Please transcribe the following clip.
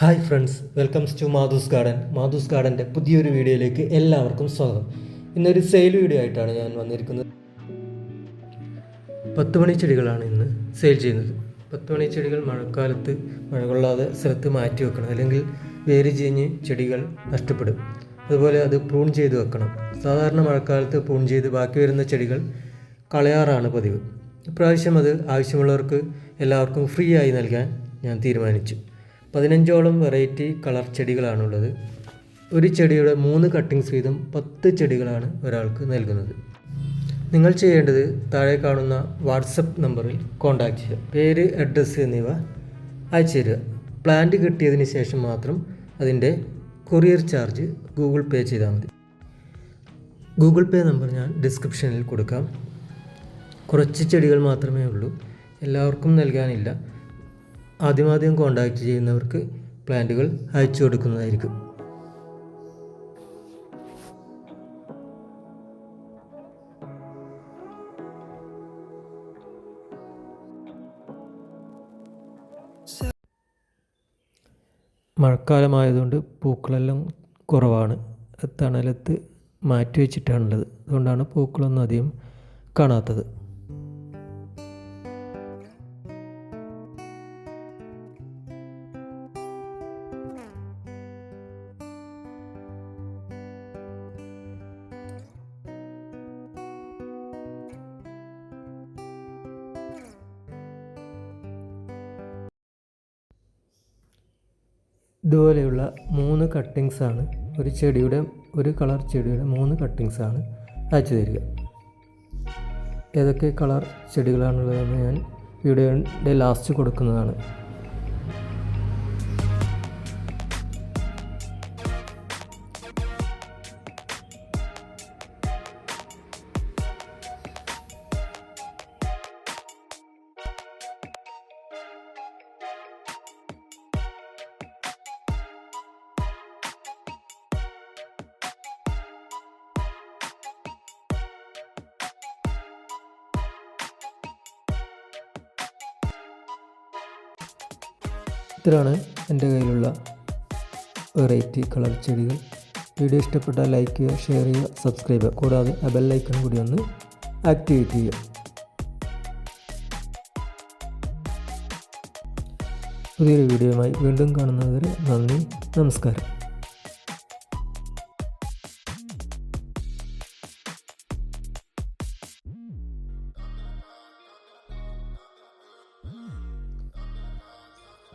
Hi friends welcomes to Madhu's garden Madhu's ഗാർഡന്റെ പുതിയൊരു വീഡിയോയിലേക്ക് എല്ലാവർക്കും സ്വാഗതം. ഇന്നൊരു സെയിൽ വീഡിയോ ആയിട്ടാണ് ഞാൻ വന്നിരിക്കുന്നത്. പത്ത് മണി ചെടികളാണ് ഇന്ന് സെയിൽ ചെയ്യുന്നത്. പത്ത് മണി ചെടികൾ മഴക്കാലത്ത് മഴ കൊള്ളാതെ സ്ഥലത്ത് മാറ്റി വെക്കണം. അല്ലെങ്കിൽ വേര് ചീഞ്ഞ് ചെടികൾ നഷ്ടപ്പെടും. അതുപോലെ അത് പ്രൂൺ ചെയ്ത് വെക്കണം. സാധാരണ മഴക്കാലത്ത് പ്രൂൺ ചെയ്ത് ബാക്കി വരുന്ന ചെടികൾ കളയാറാണ് പതിവ്. ഇപ്രാവശ്യം അത് ആവശ്യമുള്ളവർക്ക് എല്ലാവർക്കും ഫ്രീ ആയി നൽകാൻ ഞാൻ തീരുമാനിച്ചു. പതിനഞ്ചോളം വെറൈറ്റി കളർ ചെടികളാണുള്ളത്. ഒരു ചെടിയുടെ മൂന്ന് കട്ടിങ്സ് വീതം പത്ത് ചെടികളാണ് ഒരാൾക്ക് നൽകുന്നത്. നിങ്ങൾ ചെയ്യേണ്ടത് താഴെ കാണുന്ന വാട്സപ്പ് നമ്പറിൽ കോൺടാക്റ്റ് ചെയ്യുക. പേര് അഡ്രസ്സ് എന്നിവ അയച്ചു തരിക. പ്ലാന്റ് കിട്ടിയതിന് ശേഷം മാത്രം അതിന്റെ കൊറിയർ ചാർജ് ഗൂഗിൾ പേ ചെയ്താൽ മതി. ഗൂഗിൾ പേ നമ്പർ ഞാൻ ഡിസ്ക്രിപ്ഷനിൽ കൊടുക്കാം. കുറച്ച് ചെടികൾ മാത്രമേ ഉള്ളൂ. എല്ലാവർക്കും നൽകാനില്ല. ആദ്യമാദ്യം കോണ്ടാക്ട് ചെയ്യുന്നവർക്ക് പ്ലാന്റുകൾ അയച്ചു കൊടുക്കുന്നതായിരിക്കും. മഴക്കാലമായതുകൊണ്ട് പൂക്കളെല്ലാം കുറവാണ്. തണലത്ത് മാറ്റി വെച്ചിട്ടാണുള്ളത് അതുകൊണ്ടാണ് പൂക്കളൊന്നും അധികം കാണാത്തത്. ഇതുപോലെയുള്ള മൂന്ന് കട്ടിങ്സാണ് ഒരു ചെടിയുടെ ഒരു കളർ ചെടിയുടെ മൂന്ന് കട്ടിങ്സാണ് അയച്ചു തരിക. ഏതൊക്കെ കളർ ചെടികളാണുള്ളതെന്ന് ഞാൻ വീഡിയോയുടെ ലാസ്റ്റ് കൊടുക്കുന്നതാണ്. ഇത്രയാണ് എന്റെ കയ്യിലുള്ള വെറൈറ്റി കളർ ചെടികൾ. വീഡിയോ ഇഷ്ടപ്പെട്ടാൽ ലൈക്ക് ചെയ്യുക ഷെയർ ചെയ്യുക സബ്സ്ക്രൈബ് ചെയ്യുക. കൂടാതെ ആ ബെല്ലൈക്കൺ കൂടി ഒന്ന് ആക്ടിവേറ്റ് ചെയ്യുക. പുതിയൊരു വീഡിയോയുമായി വീണ്ടും കാണുന്നതുവരെ നന്ദി നമസ്കാരം.